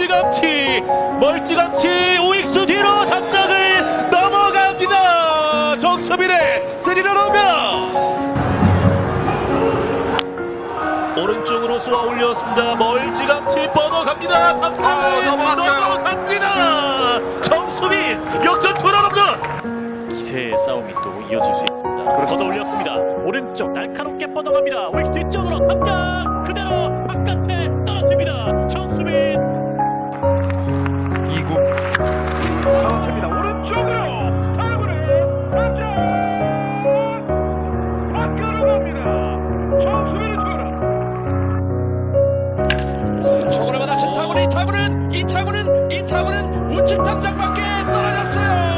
멀찌감치 멀찌감치 우익수 뒤로 담장을 넘어갑니다. 정수빈의 스리런 홈런. 오른쪽으로 쏘아 올렸습니다. 멀찌감치 뻗어갑니다. 담장을 어, 넘어갔어요. 넘어갑니다. 정수빈 역전 투런 홈런. 기세의 싸움이 또 이어질 수 있습니다. 걷어 올렸습니다. 오른쪽 날카롭게 뻗어갑니다. 우익수 뒤쪽으로 담장 초구를 받아 친 타구는 이 타구는 이 타구는 이 타구는 우측 담장 밖에 떨어졌어요.